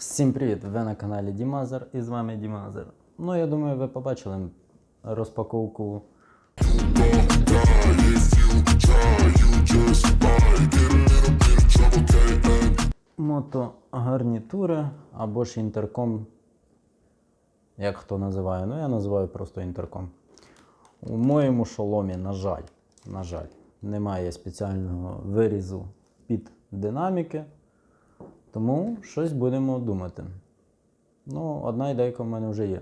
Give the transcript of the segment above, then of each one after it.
Всім привіт! Ви на каналі Дімазер і з вами Дімазер. Ну, я думаю, ви побачили розпаковку мотогарнітури або ж інтерком, як хто називає. Ну, я називаю просто інтерком. У моєму шоломі, на жаль, на жаль, немає спеціального вирізу під динаміки. Тому щось будемо думати. Ну, одна ідейка в мене вже є.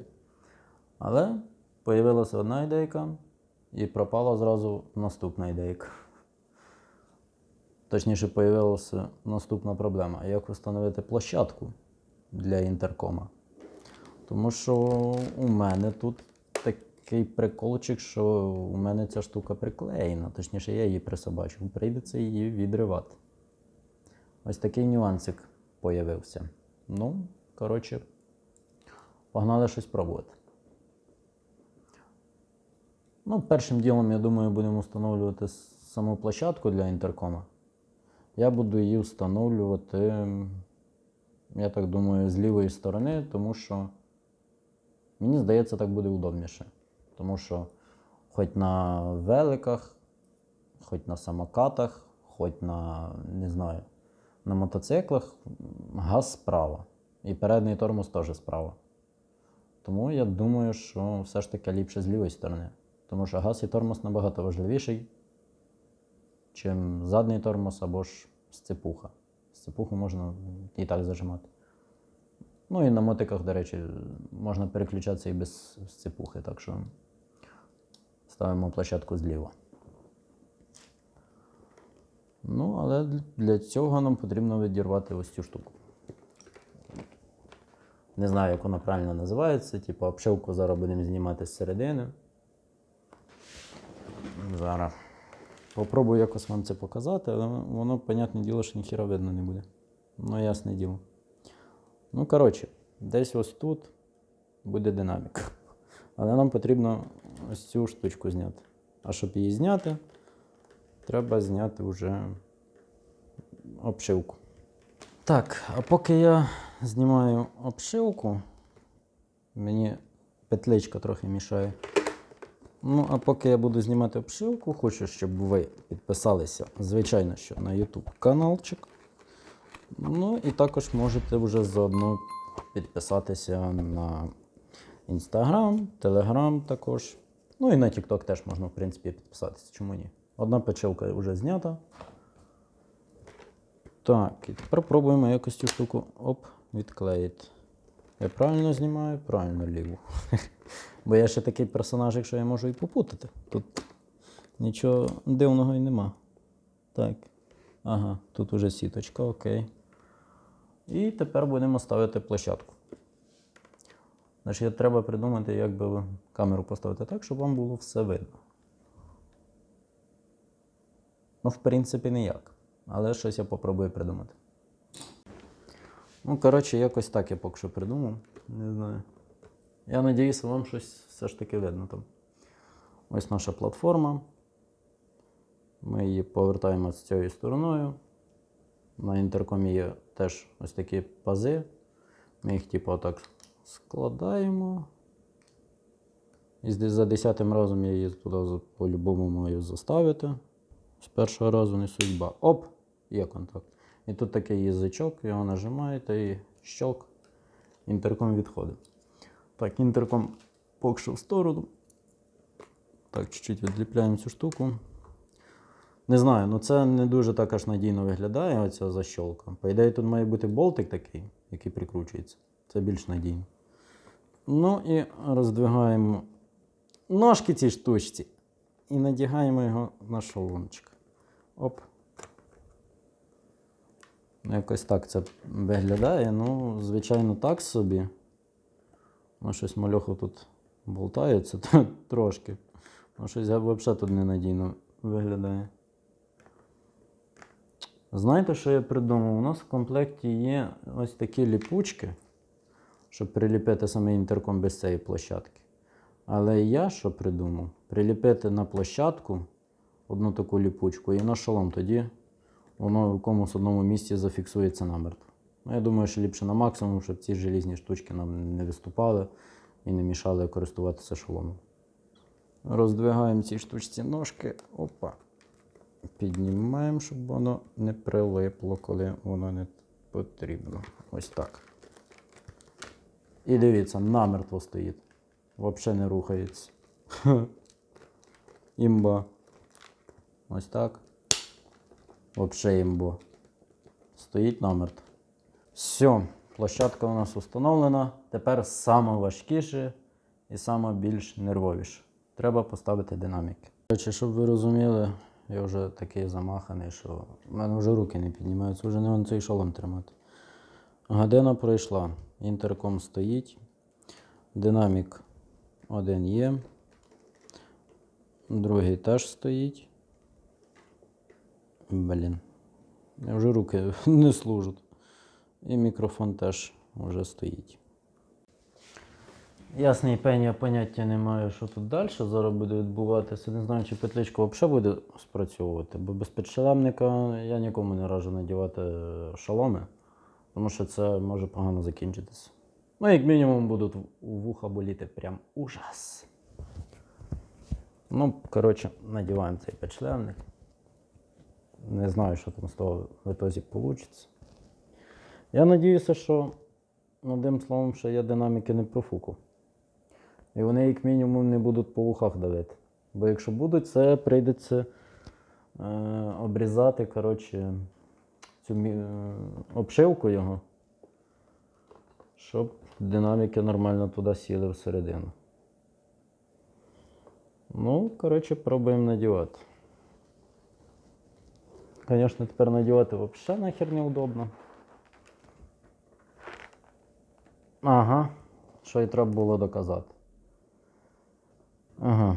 Але появилася одна ідейка і пропала зразу наступна ідейка. Точніше, появилася наступна проблема: як встановити площадку для інтеркома. Тому що у мене тут такий приколчик, що у мене ця штука приклеєна. Точніше, я її присобачив. Прийдеться її відривати. Ось такий нюансик появився. Ну, коротше, погнали щось пробувати. Ну, першим ділом, я думаю, будемо встановлювати саму площадку для інтеркома. Я буду її встановлювати, я так думаю, з лівої сторони, тому що мені здається, так буде удобніше. Тому що хоч на великах, хоч на самокатах, хоч на, не знаю, на мотоциклах газ справа. І передній тормоз теж справа. Тому я думаю, що все ж таки ліпше з лівої сторони. Тому що газ і тормоз набагато важливіший, чим задній тормоз або ж сцепуха. Сцепуху можна і так зажимати. Ну і на мотиках, до речі, можна переключатися і без сцепухи, так що ставимо площадку зліва. Ну, але для цього нам потрібно відірвати ось цю штуку. Не знаю, як вона правильно називається. Типу обшивку зараз будемо знімати з середини. Зараз. Попробую якось вам це показати, але воно, понятне діло, що ніхіра видно не буде. Ну, ясне діло. Ну, коротше, десь ось тут буде динаміка. Але нам потрібно ось цю штучку зняти. А щоб її зняти, треба зняти вже обшивку. Так, а поки я знімаю обшивку, мені петличка трохи мішає. Ну, а поки я буду знімати обшивку, хочу, щоб ви підписалися, звичайно, що на YouTube каналчик. Ну і також можете вже заодно підписатися на Instagram, Telegram також. Ну і на TikTok теж можна, в принципі, підписатися. Чому ні? Одна печилка вже знята. Так, і тепер пробуємо якось цю штуку оп, відклеїти. Я правильно знімаю? Правильно ліву. Бо я ще такий персонаж, якщо я можу і попутати. Тут нічого дивного і нема. Так. Ага, тут уже сіточка, окей. І тепер будемо ставити площадку. Значить, треба придумати, як би камеру поставити так, щоб вам було все видно. Ну, в принципі, ніяк. Але щось я попробую придумати. Ну, коротше, якось так я поки що придумав. Не знаю. Я надіюся, вам щось все ж таки видно там. Ось наша платформа. Ми її повертаємо з цією стороною. На інтеркомі є теж ось такі пази. Ми їх, типу, отак складаємо. І за десятим разом я її туди по-любому маю заставити. З першого разу не судьба. Оп! Є контакт. І тут такий язичок, його нажимаєте і щелк. Інтерком відходить. Так, інтерком поки що в сторону. Так, чуть-чуть відліпляємо цю штуку. Не знаю, ну це не дуже так аж надійно виглядає, оця защолка. По ідеї, тут має бути болтик такий, який прикручується. Це більш надійно. Ну і роздвигаємо ножки цій штучці. І надягаємо його на шоломчик. Оп. Ну, Якось так це виглядає. Ну, звичайно, так собі. Ну, щось мальоху тут болтається трошки. Ну, щось взагалі тут ненадійно виглядає. Знаєте, що я придумав? У нас в комплекті є ось такі ліпучки, щоб приліпити саме інтерком без цієї площадки. Але я що придумав? Приліпити на площадку одну таку ліпучку і на шолом. Тоді воно в якомусь одному місці зафіксується намертво. Ну, я думаю, що ліпше на максимум, щоб ці желізні штучки нам не виступали і не мішали користуватися шоломом. Роздвигаємо ці штучці ножки. Опа. Піднімаємо, щоб воно не прилипло, коли воно не потрібно. Ось так. І дивіться, намертво стоїть. Взагалі не рухається. Імба. Ось так. Взагалі імбо. Стоїть намертво. Все, площадка у нас встановлена. Тепер саме важкіше і саме більш нервовіше. Треба поставити динаміки. Короче, щоб ви розуміли, я вже такий замаханий, що в мене вже руки не піднімаються, вже не цей шолом тримати. Година пройшла. Інтерком стоїть. Динамік один є. Другий теж стоїть. Блін. Вже руки не служать. І мікрофон теж вже стоїть. Ясний пень, я поняття не маю, що тут далі зараз буде відбуватися. Не знаю, чи петличка взагалі буде спрацьовувати, бо без підшолемника я нікому не раджу надівати шоломи, тому що це може погано закінчитися. Ну, як мінімум, будуть вуха боліти прям ужас. Ну, коротше, надіваємо цей підшлемник. Не знаю, що там з того в ітозі вийде. Я надіюся, що одним словом, що я динаміки не профуку. І вони, як мінімум, не будуть по вухах давити. Бо якщо будуть, це прийдеться е, обрізати коротше, цю е, обшивку його, щоб динаміки нормально туди сіли всередину. Ну, коротше, пробуємо надівати. Звісно, тепер надівати взагалі нахер неудобно. Ага, що й треба було доказати. Ага.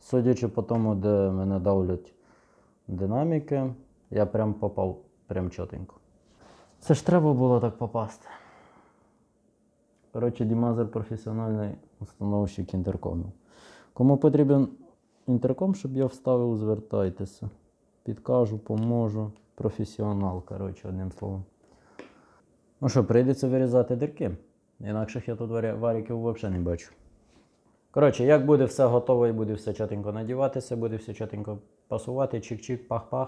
Судячи по тому, де мене давлять динаміки, я прям попав прям чотенько. Це ж треба було так попасти. Коротше, Дімазер професіональний установщик інтеркомів. Кому потрібен інтерком, щоб я вставив, звертайтеся. Підкажу, поможу. Професіонал, коротше, одним словом. Ну що, прийдеться вирізати дірки. Інакших я тут варіків взагалі не бачу. Коротше, як буде все готово і буде все чотенько надіватися, буде все чотенько пасувати, чик-чик, пах-пах.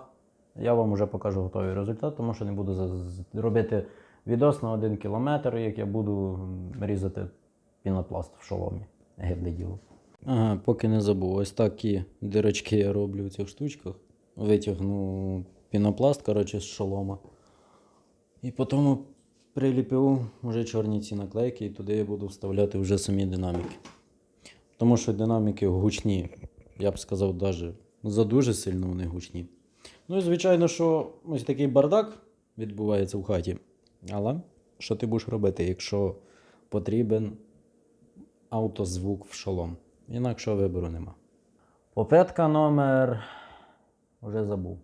Я вам вже покажу готовий результат, тому що не буду робити відос на один кілометр, як я буду різати пінопласт в шоломі. Гибле діло. Ага, поки не забув. Ось такі дирочки я роблю в цих штучках. Витягну пінопласт, коротше, з шолома. І потім приліпив вже чорні ці наклейки, і туди я буду вставляти вже самі динаміки. Тому що динаміки гучні, я б сказав, навіть за дуже сильно вони гучні. Ну і звичайно, що ось такий бардак відбувається в хаті. Але що ти будеш робити, якщо потрібен автозвук в шолом? Інакшого вибору нема. Попитка номер вже забув.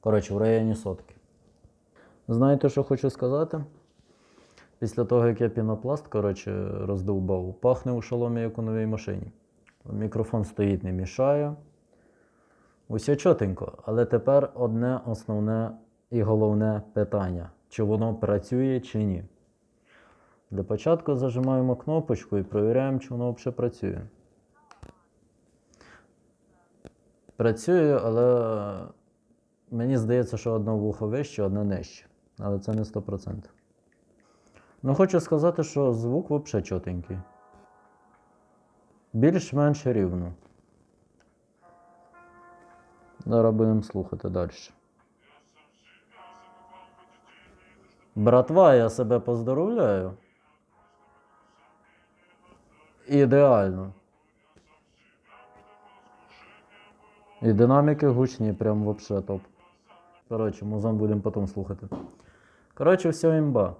Коротше, в районі сотки. Знаєте, що хочу сказати? Після того, як я пінопласт коротше, роздовбав, пахне у шоломі, як у новій машині. Мікрофон стоїть, не мішає. Усе чотенько, але тепер одне основне і головне питання: чи воно працює, чи ні. Для початку зажимаємо кнопочку і перевіряємо, чи воно взагалі працює. Працює, але мені здається, що одне вухо вище, одне нижче. Але це не 100%. Ну, хочу сказати, що звук взагалі чотенький. Більш-менш рівно. Зараз будемо слухати далі. Братва, я себе поздоровляю. Ідеально. І динаміки гучні, прям вообще топ. Коротше, музон будемо потім слухати. Коротше, все імба.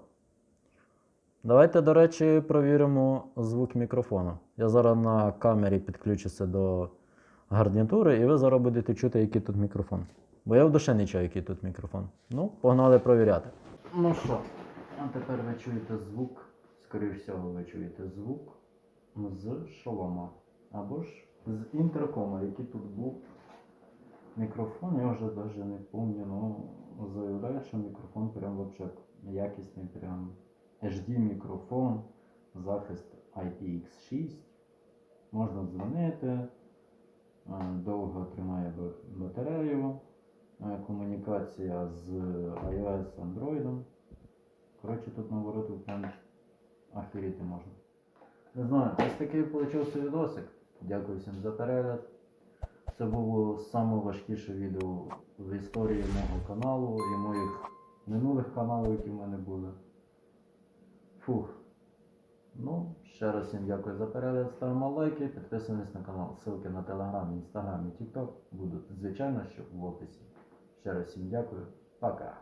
Давайте, до речі, провіримо звук мікрофону. Я зараз на камері підключуся до гарнітури, і ви зараз будете чути, який тут мікрофон. Бо я в душе не чую, який тут мікрофон. Ну, погнали провіряти. Ну що, а тепер ви чуєте звук, скоріш всього, ви чуєте звук з шолома. Або ж з інтеркома, який тут був Мікрофон я вже навіть не пам'ятаю, ну заявляю, що мікрофон прям вообще якісний, прям HD мікрофон, захист IPX6. Можна дзвонити, е, довго тримає батарею, е, комунікація з iOS Android. Коротше, тут на вороту прям ахіріти можна. Не знаю, ось такий вийшов відосик. Дякую всім за перегляд. Це було найважкіше відео в історії мого каналу і моїх минулих каналів, які в мене були. Фух. Ну, ще раз всім дякую за перегляд. Ставимо лайки, підписуємось на канал. Ссылки на Телеграм, Інстаграм і TikTok будуть, звичайно, що в описі. Ще раз всім дякую. Пока.